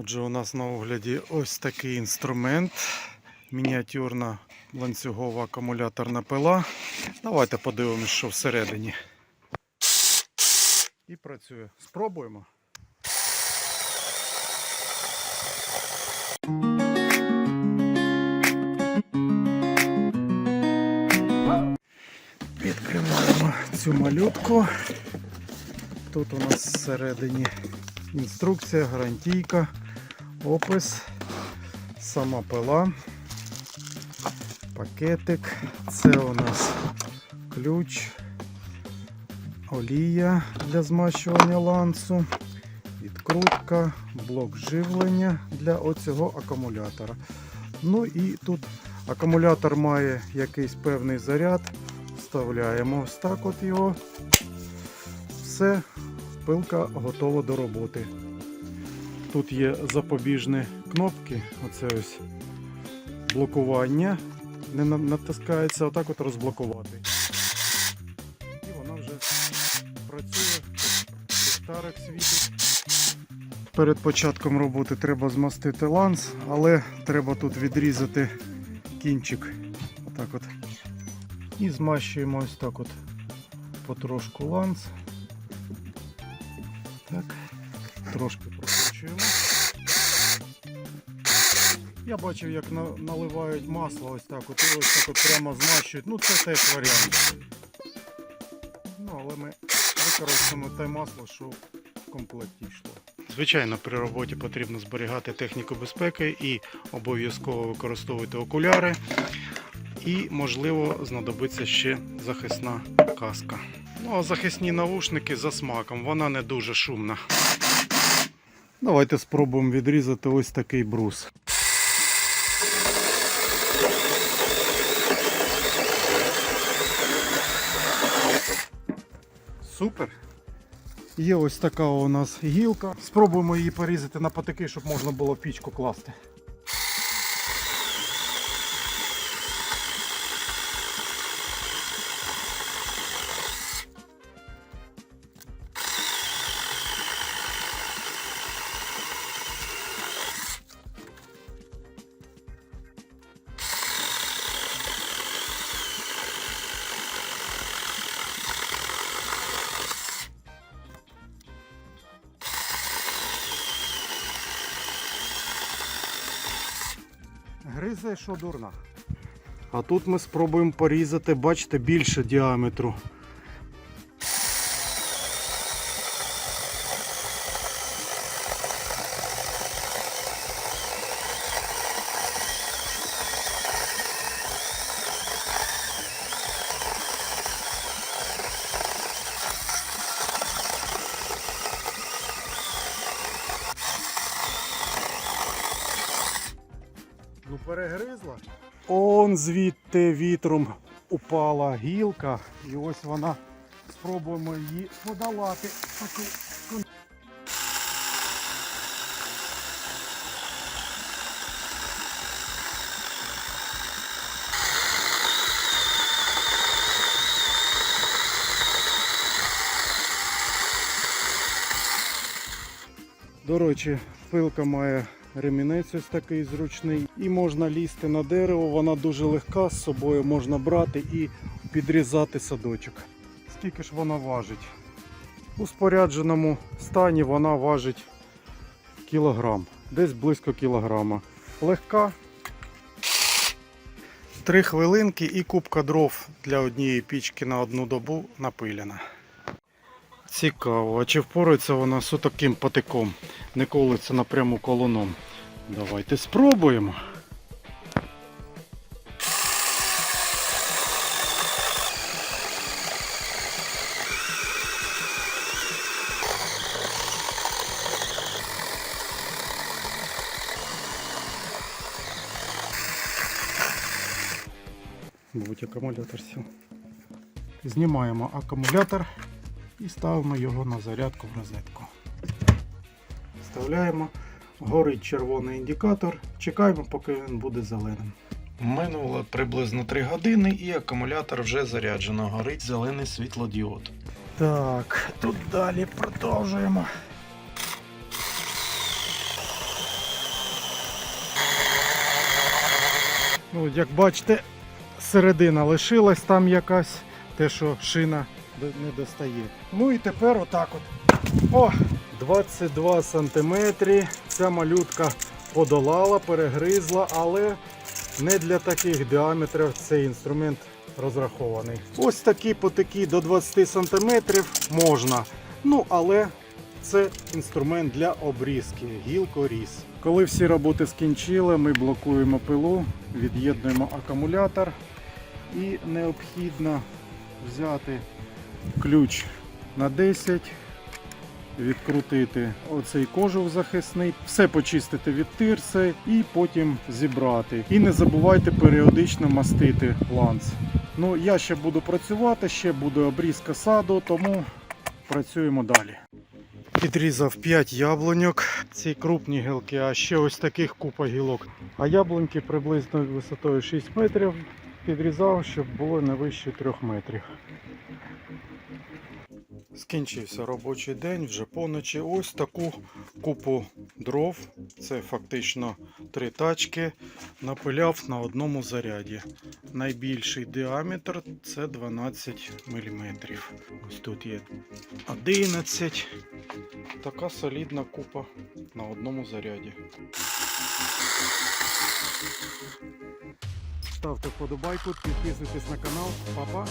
Отже, у нас на огляді ось такий інструмент. Мініатюрна ланцюгова акумуляторна пила. Давайте подивимось, що всередині. І працює. Спробуємо. Відкриваємо цю малютку. Тут у нас всередині інструкція, гарантійка, опис, сама пила, пакетик. Це у нас ключ, олія для змащування ланцу, відкрутка, блок живлення для оцього акумулятора. Ну і тут акумулятор має якийсь певний заряд. Вставляємо ось так от його. Все, пилка готова до роботи. Тут є запобіжні кнопки, оце ось блокування. Не натискається, отак от розблокувати. І вона вже працює, ліхтарик світить. Перед початком роботи треба змастити ланц, але треба тут відрізати кінчик. Отак от. І змащуємо ось так от потрошку ланц. Так, трошки прокручуємо. Я бачив, як на- наливають масло ось так от, ось так от прямо змащують. Ну це теж варіант. Ну, але ми використаємо те масло, що в комплекті йшло. Звичайно, при роботі потрібно зберігати техніку безпеки і обов'язково використовувати окуляри. І, можливо, знадобиться ще захисна каска. Ну, а захисні навушники за смаком, вона не дуже шумна. Давайте спробуємо відрізати ось такий брус. Супер. Є ось така у нас гілка. Спробуємо її порізати на патики, щоб можна було в пічку класти. Гризе, що дурна. А тут ми спробуємо порізати, бачите, більше діаметру. Ну перегризла. Он звідти вітром упала гілка. І ось вона. Спробуємо її подолати. До речі, пилка має ремінець ось такий зручний. І можна лізти на дерево, вона дуже легка, з собою можна брати і підрізати садочок. Скільки ж вона важить? У спорядженому стані вона важить кілограм, десь близько кілограма. Легка. Три хвилинки і кубка дров для однієї пічки на одну добу напилена. Цікаво, а чи впорається вона з таким патиком? Не колиться напряму колоном. Давайте спробуємо. Будь акумулятор сів. Знімаємо акумулятор і ставимо його на зарядку в розетку. Вставляємо, горить червоний індикатор, чекаємо, поки він буде зеленим. Минуло приблизно 3 години і акумулятор вже заряджено. Горить зелений світлодіод. Так, тут далі продовжуємо. Ну, Як бачите, середина лишилась там якась, те, що шина не достає. Ну і тепер отак от. О! 22 сантиметри. Ця малютка подолала, перегризла, але не для таких діаметрів цей інструмент розрахований. Ось такі потеки до 20 сантиметрів можна. Ну, але це інструмент для обрізки, гілкоріз. Коли всі роботи скінчили, ми блокуємо пилу, від'єднуємо акумулятор і необхідно взяти ключ на 10, відкрутити оцей кожух захисний, все почистити від тирси і потім зібрати. І не забувайте періодично мастити ланц. Ну, я ще буду працювати, ще буде обрізка саду, тому працюємо далі. Підрізав 5 яблуньок. Ці крупні гілки, а ще ось таких купа гілок. А яблуньки приблизно висотою 6 метрів підрізав, щоб було не вище 3 метрів. Скінчився робочий день, вже поночі. Ось таку купу дров. Це фактично три тачки. Напиляв на одному заряді. Найбільший діаметр це 12 мм. Ось тут є 11. Така солідна купа на одному заряді. Ставте вподобайку, підписуйтесь на канал. Па-па!